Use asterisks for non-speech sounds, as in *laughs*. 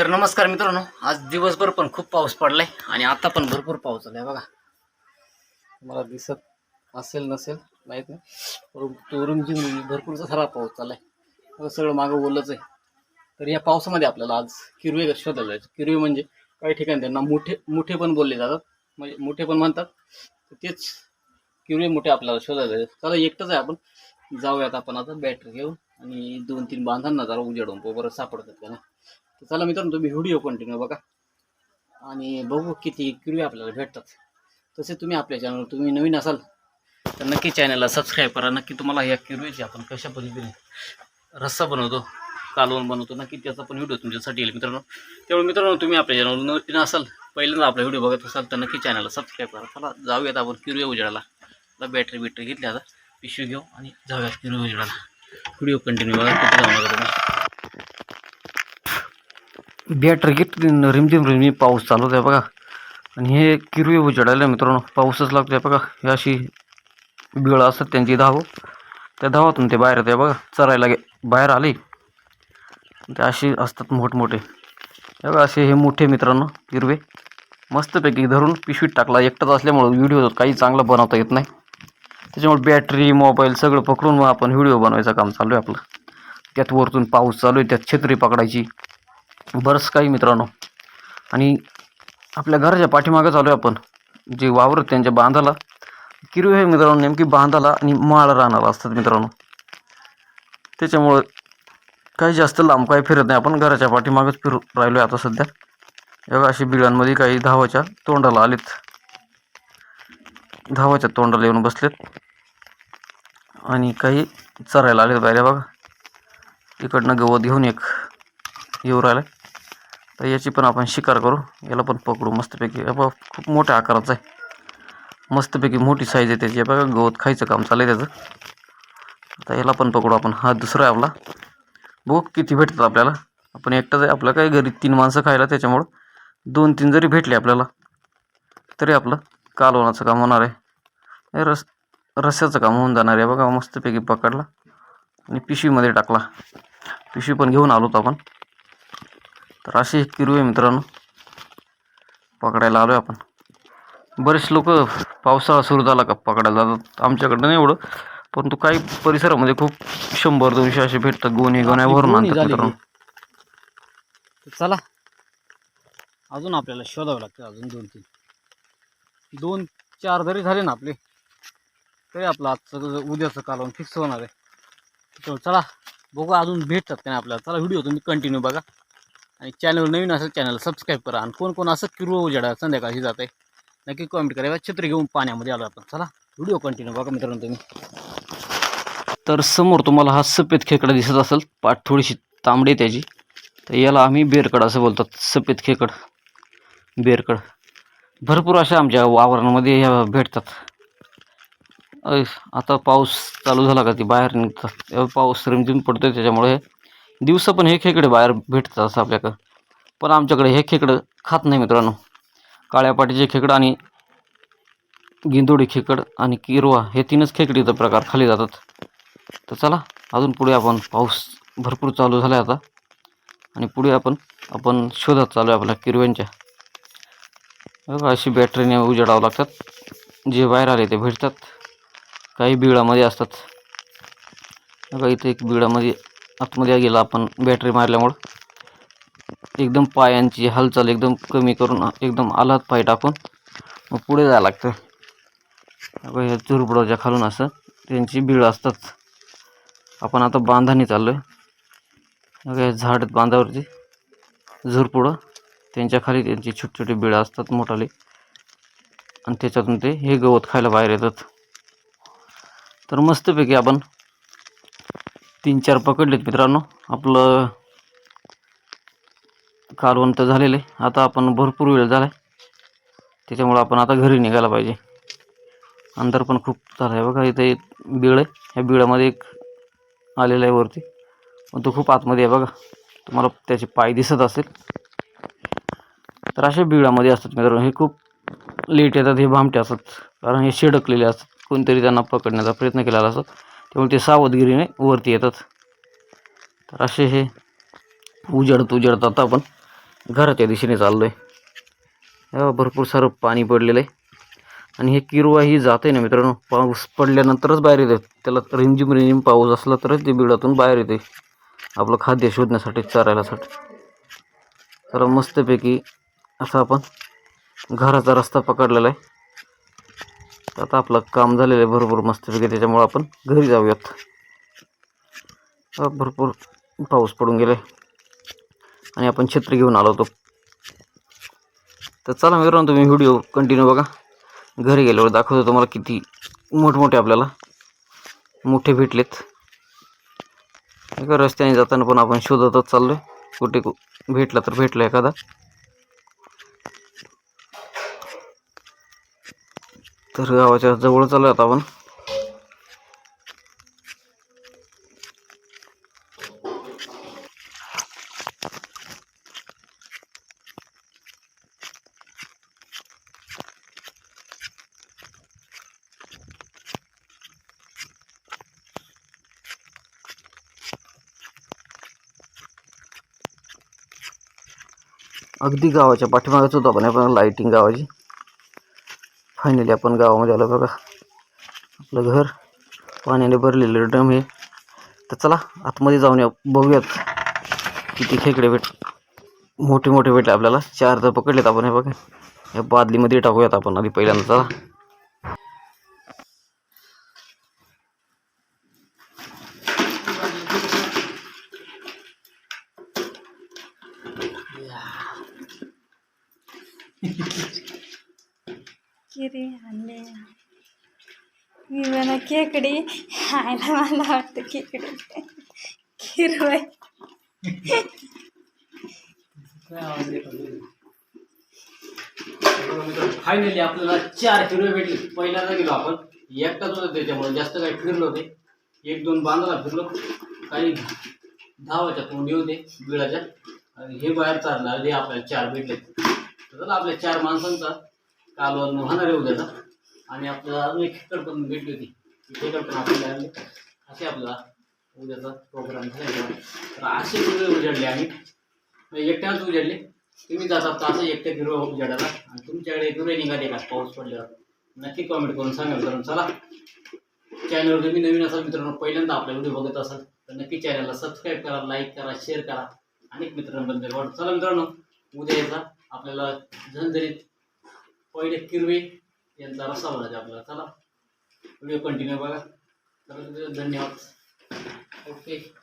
तर नमस्कार मित्रांनो आज दिवसभर पण खूप पाऊस पडलाय आणि आता पण भरपूर पाऊस झालाय बघा. मला दिसत असेल नसेल माहीत नाही. परंतु रुमझिम भरपूर सारा पाऊस चाललाय सगळं मागं ओलंच आहे. तर या पावसामध्ये आपल्याला आज किरवे शोधायला जायचं. किरवे म्हणजे काही ठिकाणी त्यांना मोठे मोठे पण बोलले जातात. म्हणजे मोठे पण म्हणतात. तर तेच किरवे मोठे आपल्याला शोधायला जायचं. चला एकटंच आहे आपण. जाऊयात आपण आता. बॅटरी घेऊन आणि दोन तीन बांधांना जरा उजेडून बरोबर सापडतात का तर चला मित्रांनो तुम्ही व्हिडिओ कंटिन्यू बघा. आणि बघू किती किरवे आपल्याला भेटतात. तसे तुम्ही आपल्या चॅनल तुम्ही नवीन असाल तर नक्की चॅनलला सबस्क्राईब करा. नक्की तुम्हाला या किरवेची आपण कशा पद्धतीने रस्सा बनवतो कालवण बनवतो नक्की त्याचा पण व्हिडिओ तुमच्यासाठी येईल मित्रांनो. त्यामुळे मित्रांनो तुम्ही आपल्या चॅनल नवीन असाल पहिल्यांदा आपला व्हिडिओ बघत असाल तर नक्की चॅनलला सबस्क्राईब करा. चला जाऊयात आपण किरवे उजेडाला. आता बॅटरी बिटरी घेतली आता पिशवी घेऊ आणि जाऊयात किरवे उजेडाला. व्हिडिओ कंटिन्यू बघा कुठे जाऊ नका तुम्ही. बॅटरी घेतली रिमझिम रिमझिम पाऊस चालू आहे बघा. आणि हे किरवी उजडायला मित्रांनो. पाऊसच लागतो आहे बघा. हे अशी बिळं असतात त्यांची धाव. त्या धावातून ते बाहेर येते बघा. चरायला गे बाहेर आली. ते असे असतात मोठमोठे. बघा असे हे मोठे मित्रांनो किरवे मस्तपैकी धरून पिशवीत टाकला. एकटाच असल्यामुळं व्हिडिओ काही चांगला बनवता येत नाही. त्याच्यामुळे बॅटरी मोबाईल सगळं पकडून मग आपण व्हिडिओ बनवायचं काम चालू आहे आपलं. त्यात वरतून पाऊस चालू आहे. त्यात छत्री पकडायची. बरंच काही मित्रांनो. आणि आपल्या घराच्या पाठीमागं चालू आहे आपण जे वावर त्यांच्या बांधाला. किरवे हे मित्रांनो नेमकी बांधाला आणि माळ राहणार असतात मित्रांनो. त्याच्यामुळं काही जास्त लांब काही फिरत नाही. आपण घराच्या पाठीमागच फिरू राहिलो आहे आता सध्या. हे बघा अशी बिळांमध्ये काही धावाच्या तोंडाला आलेत. धावाच्या तोंडाला येऊन बसलेत. आणि काही चरायला आलेत बाहेर. बघा इकडनं गवत घेऊन एक येऊ राहिलं तर याची पण आपण शिकार करू. याला पण पकडू मस्तपैकी. हे बघा खूप मोठ्या आकाराचं आहे. मस्तपैकी मोठी साईज आहे त्याची. बघा गवत खायचं काम चालू आहे त्याचं. आता याला पण पकडू आपण. हा दुसरा आहे आपला. बघू किती भेटतात आपल्याला. आपण एकटाच आहे. आपलं काही घरी तीन माणसं खायला त्याच्यामुळं दोन तीन जरी भेटले आपल्याला तरी आपलं कालवणाचं काम होणार आहे. हे रस रस्याचं काम होऊन जाणार आहे. बघा मस्तपैकी पकडला आणि पिशवीमध्ये टाकला. पिशवी पण घेऊन आलो होतो आपण. तर असे किरवे मित्रांनो पकडायला आलो आहे आपण. बरेच लोक पावसाळा सुरू झाला का पकडायला जातात. आमच्याकडं नाही एवढं परंतु काही परिसरामध्ये खूप शंभर दोनशे असे भेटतात गोणी गोण्या भरून आणतात मित्रांनो. चला. अजून आपल्याला शोधावं लागतं अजून दोन तीन. दोन चार जरी झाले ना आपले तरी आपलं आजचं उद्याचं कालवण फिक्स होणार आहे. चला बघू अजून भेटतात नाही आपल्याला. चला व्हिडिओ तुम्ही कंटिन्यू बघा. चॅनल नवीन असेल चॅनल सबस्क्राईब करा. आणि कोण कोण असं किरव नक्की कॉमेंट करा. छत्री घेऊन पाण्यामध्ये आलो चला व्हिडिओ कंटिन्यू बघा मित्रांनो तुम्ही. तर समोर तुम्हाला हा सफ़ेद खेकडा असेल. पाठ थोडीशी तांबडी त्याची. तर याला आम्ही बेरकड असं बोलतात. सफ़ेद खेकड. बेरकड. भरपूर अशा आमच्या वावरांमध्ये ह्या भेटतात. अय, आता पाऊस चालू का ती बाहेर निघतात. तेव्हा पाऊस रिमझिम पडतोय त्याच्यामुळे दिवसा पण हे खेकडे बाहेर भेटतात असं आपल्याकडं. पण आमच्याकडे हे खेकडं खात नाही मित्रांनो. काळ्या पाटीचे खेकडं आणि गिंदोडी खेकड आणि किरवा हे तीनच खेकडीचा प्रकार खाली जातात. तर चला अजून पुढे आपण पाऊस भरपूर चालू झाला आहे आता. आणि पुढे आपण आपण शोधत चालू आहे आपल्या किरव्यांच्या. अशी बॅटरीने उजेडावं लागतात. जे बाहेर आले ते भेटतात. काही बिळामध्ये असतात. बघा इथे एक बिळामध्ये आतमध्ये गेला आपण बॅटरी मारल्यामुळं. एकदम पायांची हालचाल एकदम कमी करून एकदम आलात पाय टाकून. मग पुढे जायला लागतं. अगं ह्या चुरबुडाच्या खालून असं त्यांची बिळं असतात. आपण आता बांधाने चाललो आहे अगं हे झाड आहेत बांधावरती. झुरपुडं त्यांच्या खाली त्यांची छोटी छोटी बिळं असतात मोठाले. आणि त्याच्यातून ते हे गवत खायला बाहेर येतात. तर मस्तपैकी आपण तीन चार पकडलेत मित्रांनो. आपलं कालवण तर झालेलं आहे. आता आपण भरपूर वेळ झाला आहे त्याच्यामुळं आपण आता घरी निघायला पाहिजे. अंधार पण खूप झाला आहे बघा. इथे एक बिळ आहे. ह्या बिळामध्ये एक आलेला आहे वरती. पण तो खूप आतमध्ये आहे बघा. तुम्हाला त्याचे पाय दिसत असेल. तर अशा बिळामध्ये असतात मित्रांनो. हे खूप लेट येतात हे भामटे असतात. कारण हे शिडकलेले असतात. कोणतरी त्यांना पकडण्याचा प्रयत्न केलेला असतात त्यामुळे ते सावधगिरीने वरती येतात. तर असे हे उजडत उजडत आता आपण घराच्या दिशेने चाललो आहे भरपूर सारं पाणी पडलेलं आहे आणि हे किरवा ही जाते ना मित्रांनो पाऊस पडल्यानंतरच बाहेर येते त्याला रिमझिम रिमझिम पाऊस असला तरच ते बिळातून बाहेर येते आपलं खाद्य शोधण्यासाठी चरायलासाठी. तर मस्तपैकी असं आपण घराचा रस्ता पकडलेला आहे. आता आपलं काम झालेलं आहे भरपूर मस्तपैकी त्याच्यामुळं आपण घरी जाऊयात. भरपूर पाऊस पडून गेला आणि आपण छत्री घेऊन आलो होतो. तर चला मित्रांनो तुम्ही व्हिडिओ कंटिन्यू बघा. घरी गेल्यावर दाखवतो तुम्हाला किती मोठमोठे आपल्याला मोठे भेटलेत. एका रस्त्याने जाताना पण आपण शोधतच चाललो आहे कुठे भेटला तर भेटला एखादा. तर गावाच्या जवळ चालू आता आपण. अगदी गावाच्या पाठीमागच होतो आपण आपण लाईटिंग गावाची. फायनली आपण गावामध्ये आलो बघा. आपलं घर पाण्याने भरलेलं ड्रम हे तर चला आतमध्ये जाऊन या बघूयात किती खेकडे भेट मोठे मोठे भेटले आपल्याला. चार जर पकडलेत आपण हे बघा. या बादलीमध्ये टाकूयात आपण आधी पहिल्यांदा चला. *laughs* किरी आणले. मी म्हणा खेकडी आयला मला वाटतं खेकडी किरवाय फायनली आपल्याला चार किलो भेटले. पहिल्यांदा गेलो आपण. एकटाच होतो त्याच्यामुळे जास्त काही फिरलो ते एक दोन बांधाला फिरलो. काही धावाच्या तोंडी होते बिळाच्या. आणि हे बाहेर चालणार हे आपल्याला चार भेटले. तर आपल्या चार माणसांचा कालवण होणार आहे उद्याचा आणि आपल्याला अजून एक खेकड पण भेटली होती. ती खेकड पण आपल्याला आणली. असे आपला उद्याचा प्रोग्राम झाला तर असे किलो उजाडले आम्ही. म्हणजे एकट्यानंच उजाडले. तुम्ही जातात तर असं एकट्या गिरो उजाडायला. आणि तुमच्याकडे गिरो निघाले का? पाऊस पडल्यावर. नक्की कमेंट करून सांगा कारण चला. चॅनलवर तुम्ही नवीन असाल मित्रांनो पहिल्यांदा आपला व्हिडिओ बघत असाल तर नक्की चॅनलला सबस्क्राईब करा लाईक करा शेअर करा. अनेक मित्रांबद्दल वाट चला मित्रांनो उद्या यायचा आपल्याला झणझणीत पहिले किरवे यांचा रस्सा बनायचा आपल्याला. चला व्हिडिओ कंटिन्यू बघा. तर धन्यवाद. ओके